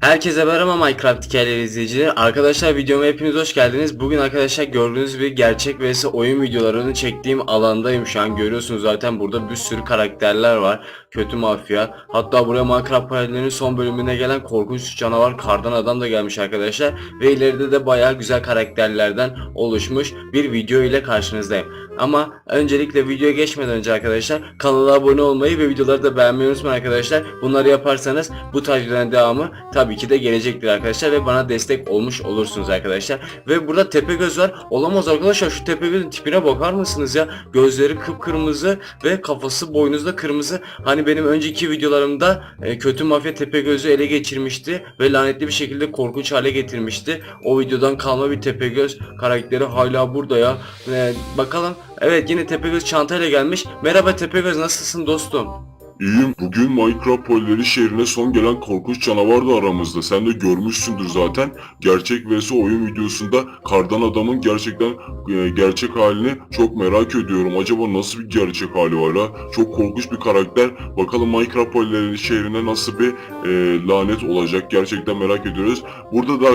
Herkese merhaba Minecraft hikayeleri izleyicileri. Arkadaşlar videoma hepiniz hoş geldiniz. Bugün arkadaşlar gördüğünüz gibi gerçek vs oyun videolarını çektiğim alandayım şu an. Görüyorsunuz zaten burada bir sürü karakterler var. Kötü mafya. Hatta buraya Minecraft paralellerinin son bölümüne gelen korkunç canavar kardan adam da gelmiş arkadaşlar. Ve ileride de bayağı güzel karakterlerden oluşmuş bir video ile karşınızdayım. Ama öncelikle videoya geçmeden önce arkadaşlar kanala abone olmayı ve videoları da beğenmeyi unutmayın arkadaşlar. Bunları yaparsanız bu tarz devamı tabii ki de gelecektir arkadaşlar ve bana destek olmuş olursunuz arkadaşlar. Ve burada Tepegöz var. Olamaz arkadaşlar şu Tepegöz'ün tipine bakar mısınız ya? Gözleri kıpkırmızı ve kafası boynuzda kırmızı. Hani benim önceki videolarımda e, kötü mafya Tepegöz'ü ele geçirmişti ve lanetli bir şekilde korkunç hale getirmişti. O videodan kalma bir Tepegöz karakteri hala burada ya. E, bakalım. Evet yine Tepegöz çantayla gelmiş. Merhaba Tepegöz nasılsın dostum? İyiyim. Bugün Minecraft Polileri şehrine son gelen korkunç canavar da aramızda. Sen de görmüşsündür zaten. Gerçek vs oyun videosunda kardan adamın gerçekten e, gerçek halini çok merak ediyorum. Acaba nasıl bir gerçek hali var ha? Çok korkunç bir karakter. Bakalım Minecraft Polileri şehrine nasıl bir e, lanet olacak. Gerçekten merak ediyoruz. Burada da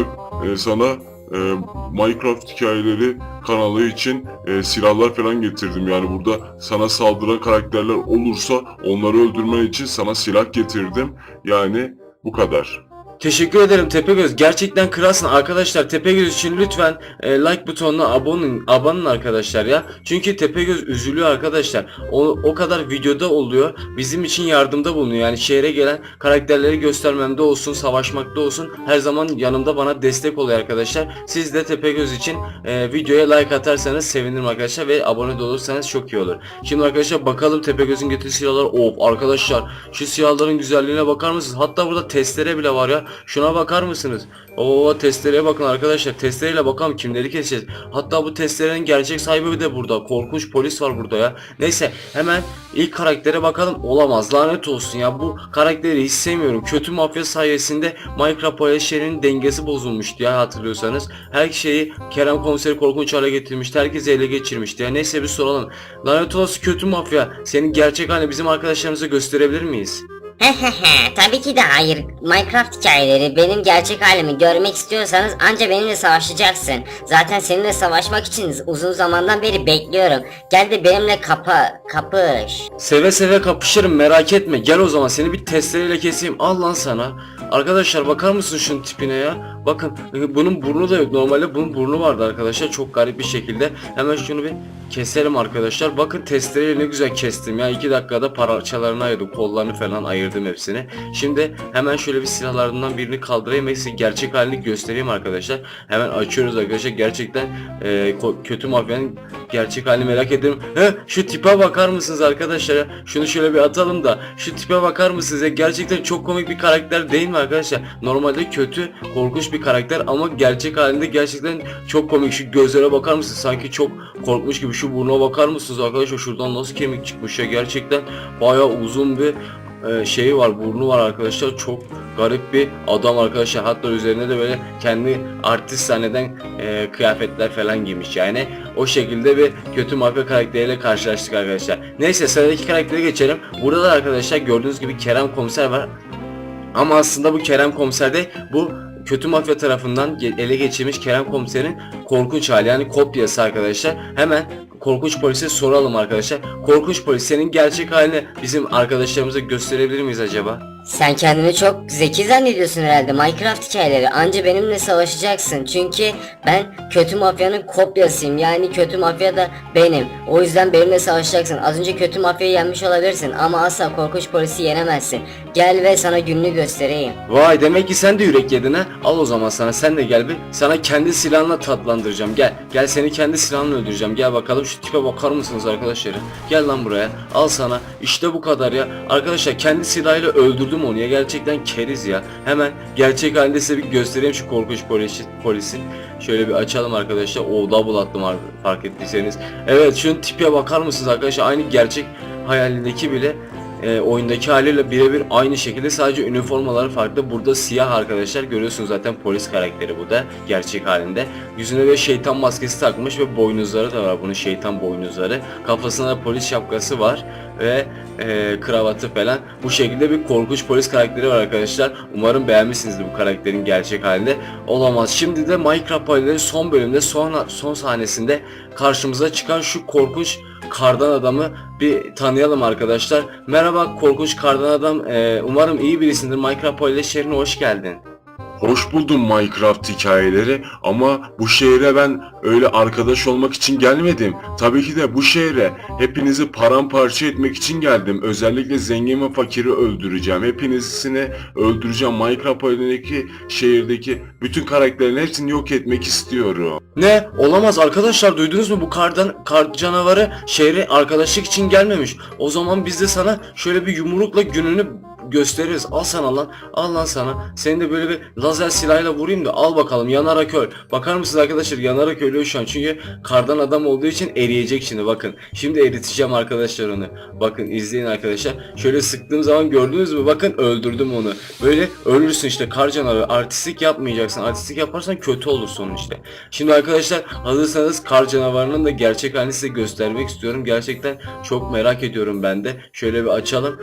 e, sana e, Minecraft hikayeleri kanalı için e, silahlar falan getirdim. Yani burada sana saldıran karakterler olursa onları öldürmen için sana silah getirdim. Yani bu kadar. Teşekkür ederim Tepegöz. Gerçekten kralsın arkadaşlar. Tepegöz için lütfen e, like butonuna abone abanın arkadaşlar ya. Çünkü Tepegöz üzülüyor arkadaşlar. O, o kadar videoda oluyor. Bizim için yardımda bulunuyor. Yani şehre gelen karakterleri göstermemde olsun, savaşmakta olsun. Her zaman yanımda bana destek oluyor arkadaşlar. Siz de Tepegöz için e, videoya like atarsanız sevinirim arkadaşlar ve abone de olursanız çok iyi olur. Şimdi arkadaşlar bakalım Tepegöz'ün getirdiği silahlar. Of arkadaşlar şu silahların güzelliğine bakar mısınız? Hatta burada testere bile var ya. Şuna bakar mısınız? Oo testereye bakın arkadaşlar. Testereyle bakalım kimleri keseceğiz. Hatta bu testerenin gerçek sahibi de burada. Korkunç polis var burada ya. Neyse hemen ilk karaktere bakalım. Olamaz lanet olsun ya. Bu karakteri hiç sevmiyorum. Kötü mafya sayesinde Minecraft paylaşlarının dengesi bozulmuştu ya hatırlıyorsanız. Her şeyi Kerem komiseri korkunç hale getirmişti. Herkesi ele geçirmişti ya. Neyse bir soralım. Lanet olası kötü mafya. Senin gerçek halini bizim arkadaşlarımıza gösterebilir miyiz? Hehehe tabii ki de hayır. Minecraft hikayeleri benim gerçek halimi görmek istiyorsanız anca benimle savaşacaksın. Zaten seninle savaşmak için uzun zamandan beri bekliyorum. Gel de benimle kapa kapış. Seve seve kapışırım merak etme. Gel o zaman seni bir testereyle keseyim. Al lan sana. Arkadaşlar bakar mısın şunun tipine ya? Bakın e, bunun burnu da yok. Normalde bunun burnu vardı arkadaşlar. Çok garip bir şekilde. Hemen şunu bir keselim arkadaşlar. Bakın testereyle ne güzel kestim ya. 2 dakikada parçalarını ayırdım. Kollarını falan ayırdım hepsini. Şimdi hemen şöyle bir silahlarından birini kaldırayım ve size gerçek halini göstereyim arkadaşlar. Hemen açıyoruz arkadaşlar. Gerçekten e, kötü mafyanın gerçek halini merak ediyorum. He, şu tipe bakar mısınız arkadaşlar? Şunu şöyle bir atalım da şu tipe bakar mısınız ya? Gerçekten çok komik bir karakter değil mi arkadaşlar? Normalde kötü, korkunç bir karakter ama gerçek halinde gerçekten çok komik. Şu gözlere bakar mısınız? Sanki çok korkmuş gibi. Şu burnuna bakar mısınız arkadaşlar? Şuradan nasıl kemik çıkmış ya? Gerçekten bayağı uzun bir e, şeyi var, burnu var arkadaşlar. Çok garip bir adam arkadaşlar. Hatta üzerine de böyle kendi artist sahneden e, kıyafetler falan giymiş yani. O şekilde bir kötü mafya karakteriyle karşılaştık arkadaşlar. Neyse sıradaki karaktere geçelim. Burada da arkadaşlar gördüğünüz gibi Kerem komiser var. Ama aslında bu Kerem komiser de bu kötü mafya tarafından ele geçirmiş Kerem komiserin korkunç hali yani kopyası arkadaşlar. Hemen korkunç polise soralım arkadaşlar. Korkunç polis senin gerçek halini bizim arkadaşlarımıza gösterebilir miyiz acaba? Sen kendini çok zeki zannediyorsun herhalde Minecraft hikayeleri. Anca benimle savaşacaksın. Çünkü ben kötü mafyanın kopyasıyım. Yani kötü mafya da benim. O yüzden benimle savaşacaksın. Az önce kötü mafyayı yenmiş olabilirsin ama asla korkunç polisi yenemezsin. Gel ve sana gününü göstereyim. Vay demek ki sen de yürek yedin ha. Al o zaman sana sen de gel bir. Sana kendi silahınla tatlandıracağım. Gel. Gel seni kendi silahınla öldüreceğim. Gel bakalım şu tipe bakar mısınız arkadaşlar? Gel lan buraya. Al sana. İşte bu kadar ya. Arkadaşlar kendi silahıyla öldürdüm onu ya. Gerçekten keriz ya. Hemen gerçek halinde size bir göstereyim şu korkunç polisi, polisin. Şöyle bir açalım arkadaşlar. O double attım ar- fark ettiyseniz. Evet şunun tipe bakar mısınız arkadaşlar? Aynı gerçek hayalindeki bile e, oyundaki haliyle birebir aynı şekilde sadece üniformaları farklı. Burada siyah arkadaşlar görüyorsunuz zaten polis karakteri bu da gerçek halinde. Yüzüne de şeytan maskesi takmış ve boynuzları da var bunun şeytan boynuzları. Kafasında da polis şapkası var. ve e, kravatı falan. Bu şekilde bir korkunç polis karakteri var arkadaşlar. Umarım beğenmişsinizdir bu karakterin gerçek halinde. Olamaz. Şimdi de Minecraft Polis'lerin son bölümde son, son sahnesinde karşımıza çıkan şu korkunç kardan adamı bir tanıyalım arkadaşlar. Merhaba korkunç kardan adam. Ee, umarım iyi birisindir. Minecraft Polis şehrine hoş geldin. Hoş buldum Minecraft hikayeleri ama bu şehre ben öyle arkadaş olmak için gelmedim. Tabii ki de bu şehre hepinizi paramparça etmek için geldim. Özellikle zengin ve fakiri öldüreceğim. Hepinizini öldüreceğim. Minecraft oyunundaki şehirdeki bütün karakterlerin hepsini yok etmek istiyorum. Ne? Olamaz arkadaşlar duydunuz mu bu kardan kar canavarı şehre arkadaşlık için gelmemiş. O zaman biz de sana şöyle bir yumrukla gününü gösteririz. Al sana lan. Al lan sana. Seni de böyle bir lazer silahıyla vurayım da al bakalım yanarak öl. Bakar mısınız arkadaşlar yanarak ölüyor şu an. Çünkü kardan adam olduğu için eriyecek şimdi bakın. Şimdi eriteceğim arkadaşlar onu. Bakın izleyin arkadaşlar. Şöyle sıktığım zaman gördünüz mü? Bakın öldürdüm onu. Böyle ölürsün işte kar canavarı. Artistik yapmayacaksın. Artistik yaparsan kötü olur sonu işte. Şimdi arkadaşlar hazırsanız kar canavarının da gerçek halini size göstermek istiyorum. Gerçekten çok merak ediyorum ben de. Şöyle bir açalım.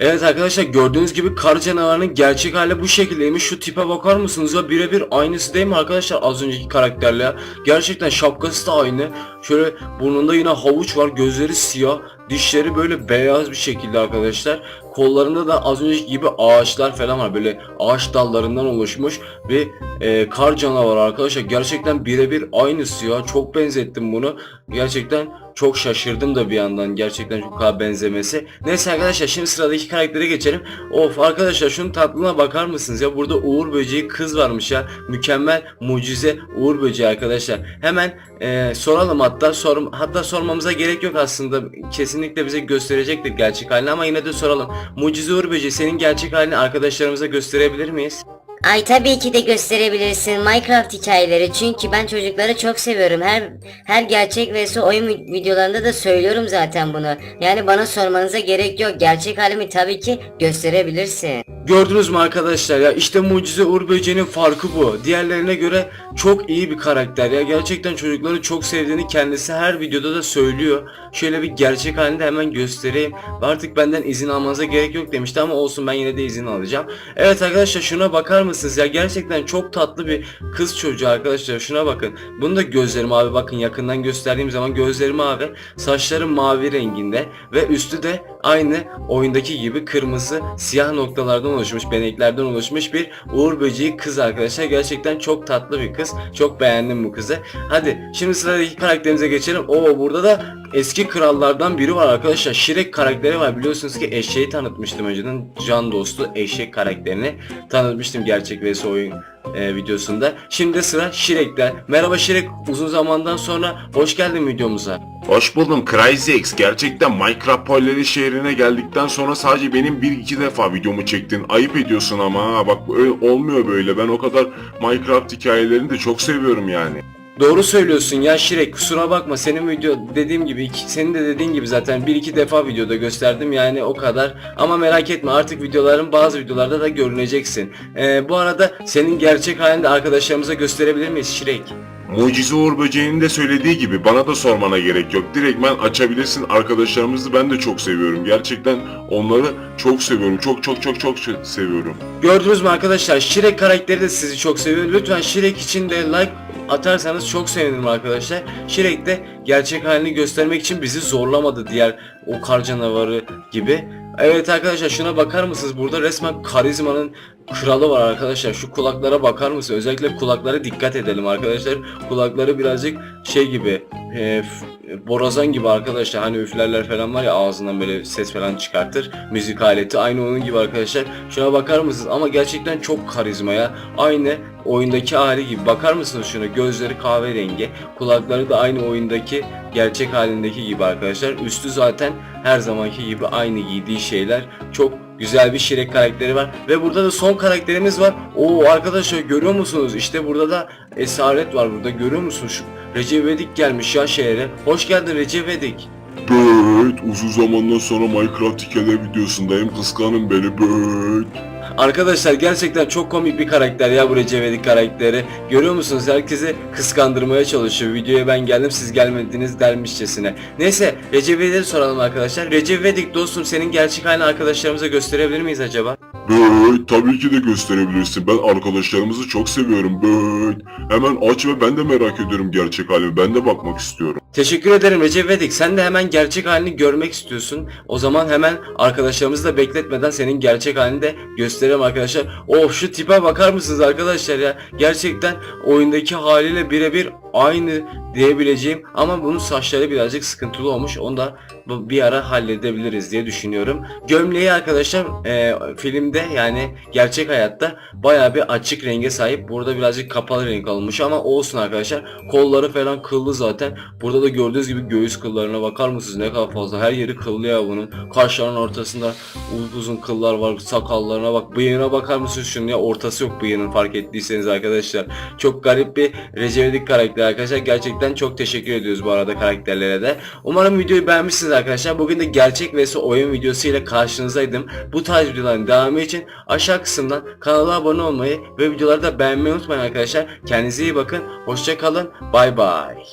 Evet arkadaşlar gördüğünüz gibi kar canavarının gerçek hali bu şekildeymiş. Şu tipe bakar mısınız ya birebir aynısı değil mi arkadaşlar az önceki karakterle. Gerçekten şapkası da aynı. Şöyle burnunda yine havuç var gözleri siyah. Dişleri böyle beyaz bir şekilde arkadaşlar. Kollarında da az önceki gibi ağaçlar falan var. Böyle ağaç dallarından oluşmuş bir e, kar canavarı arkadaşlar. Gerçekten birebir aynısı ya. Çok benzettim bunu. Gerçekten çok şaşırdım da bir yandan gerçekten çok kadar benzemesi. Neyse arkadaşlar şimdi sıradaki karaktere geçelim. Of arkadaşlar şunun tatlına bakar mısınız ya burada Uğur Böceği kız varmış ya. Mükemmel mucize Uğur Böceği arkadaşlar. Hemen e, soralım hatta sor, hatta sormamıza gerek yok aslında. Kesinlikle bize gösterecektir gerçek halini ama yine de soralım. Mucize Uğur Böceği senin gerçek halini arkadaşlarımıza gösterebilir miyiz? Ay tabii ki de gösterebilirsin Minecraft hikayeleri çünkü ben çocukları çok seviyorum. Her her gerçek vs oyun vi- videolarında da söylüyorum zaten bunu. Yani bana sormanıza gerek yok. Gerçek halimi tabii ki gösterebilirsin. Gördünüz mü arkadaşlar ya işte Mucize Uğur Böceği'nin farkı bu. Diğerlerine göre çok iyi bir karakter ya. Gerçekten çocukları çok sevdiğini kendisi her videoda da söylüyor. Şöyle bir gerçek halini de hemen göstereyim. Artık benden izin almanıza gerek yok demişti ama olsun ben yine de izin alacağım. Evet arkadaşlar şuna bakar mısınız? Ya gerçekten çok tatlı bir kız çocuğu arkadaşlar. Şuna bakın. Bunu da gözlerim abi bakın. Yakından gösterdiğim zaman gözleri mavi, saçları mavi renginde ve üstü de aynı oyundaki gibi kırmızı siyah noktalardan oluşmuş, beneklerden oluşmuş bir Uğur Böceği kız arkadaşlar. Gerçekten çok tatlı bir kız. Çok beğendim bu kızı. Hadi şimdi sıradaki karakterimize geçelim. Oo burada da eski krallardan biri var arkadaşlar. Şirek karakteri var. Biliyorsunuz ki eşeği tanıtmıştım önceden. Can dostu eşek karakterini tanıtmıştım gerçek vs oyun e, videosunda. Şimdi sıra Şirek'te. Merhaba Şirek. Uzun zamandan sonra hoş geldin videomuza. Hoş buldum Cryzex. Gerçekten Minecraft Polleri şehrine geldikten sonra sadece benim bir iki defa videomu çektin. Ayıp ediyorsun ama ha. Bak olmuyor böyle. Ben o kadar Minecraft hikayelerini de çok seviyorum yani. Doğru söylüyorsun ya Şirek kusura bakma senin video dediğim gibi iki- senin de dediğin gibi zaten bir iki defa videoda gösterdim yani o kadar ama merak etme artık videoların bazı videolarda da görüneceksin. Ee, bu arada senin gerçek halini de arkadaşlarımıza gösterebilir miyiz Şirek? Mucize Uğur Böceği'nin de söylediği gibi bana da sormana gerek yok. Direktmen açabilirsin. Arkadaşlarımızı ben de çok seviyorum. Gerçekten onları çok seviyorum. Çok çok çok çok seviyorum. Gördünüz mü arkadaşlar Şirek karakteri de sizi çok seviyor. Lütfen Şirek için de like atarsanız çok sevinirim arkadaşlar. Şirek de gerçek halini göstermek için bizi zorlamadı diğer o kar canavarı gibi. Evet arkadaşlar şuna bakar mısınız? Burada resmen karizmanın kralı var arkadaşlar. Şu kulaklara bakar mısınız? Özellikle kulaklara dikkat edelim arkadaşlar. Kulakları birazcık şey gibi e, borazan gibi arkadaşlar. Hani üflerler falan var ya ağzından böyle ses falan çıkartır. Müzik aleti aynı onun gibi arkadaşlar. Şuna bakar mısınız? Ama gerçekten çok karizma ya. Aynı oyundaki hali gibi. Bakar mısınız şuna? Gözleri kahverengi. Kulakları da aynı oyundaki gerçek halindeki gibi arkadaşlar. Üstü zaten her zamanki gibi aynı giydiği şeyler. Çok güzel bir Şirek karakteri var. Ve burada da son karakterimiz var. Oo arkadaşlar görüyor musunuz? İşte burada da Esaret var burada. Görüyor musunuz? Şu Recep İvedik gelmiş ya şehre. Hoş geldin Recep İvedik. Böt uzun zamandan sonra Minecraft hikayeleri videosundayım. Kıskanın beni böt. Arkadaşlar gerçekten çok komik bir karakter ya bu Recep karakteri. Görüyor musunuz? Herkesi kıskandırmaya çalışıyor. Videoya ben geldim siz gelmediniz dermişçesine. Neyse Recep soralım arkadaşlar. Recep İvedik dostum senin gerçek halini arkadaşlarımıza gösterebilir miyiz acaba? Böğüt tabii ki de gösterebilirsin. Ben arkadaşlarımızı çok seviyorum. Böğüt. Hemen aç ve ben de merak ediyorum gerçek halimi. Ben de bakmak istiyorum. Teşekkür ederim Recep İvedik. Sen de hemen gerçek halini görmek istiyorsun. O zaman hemen arkadaşlarımızı da bekletmeden senin gerçek halini de gösterelim arkadaşlar. Of şu tipe bakar mısınız arkadaşlar ya? Gerçekten oyundaki haliyle birebir aynı diyebileceğim ama bunun saçları birazcık sıkıntılı olmuş. Onu da bir ara halledebiliriz diye düşünüyorum. Gömleği arkadaşlar e, filmde yani gerçek hayatta baya bir açık renge sahip. Burada birazcık kapalı renk olmuş ama olsun arkadaşlar. Kolları falan kıllı zaten. Burada da gördüğünüz gibi göğüs kıllarına bakar mısınız ne kadar fazla. Her yeri kıllı ya bunun. Kaşlarının ortasında uzun kıllar var. Sakallarına bak. Bıyığına bakar mısınız şunun ya ortası yok bıyığının fark ettiyseniz arkadaşlar. Çok garip bir Recep İvedik karakteri arkadaşlar. Gerçekten çok teşekkür ediyoruz bu arada karakterlere de. Umarım videoyu beğenmişsiniz arkadaşlar. Bugün de gerçek vs oyun videosu ile karşınızdaydım. Bu tarz videoların devamı için aşağı kısımdan kanala abone olmayı ve videoları da beğenmeyi unutmayın arkadaşlar. Kendinize iyi bakın. Hoşça kalın. Bay bay.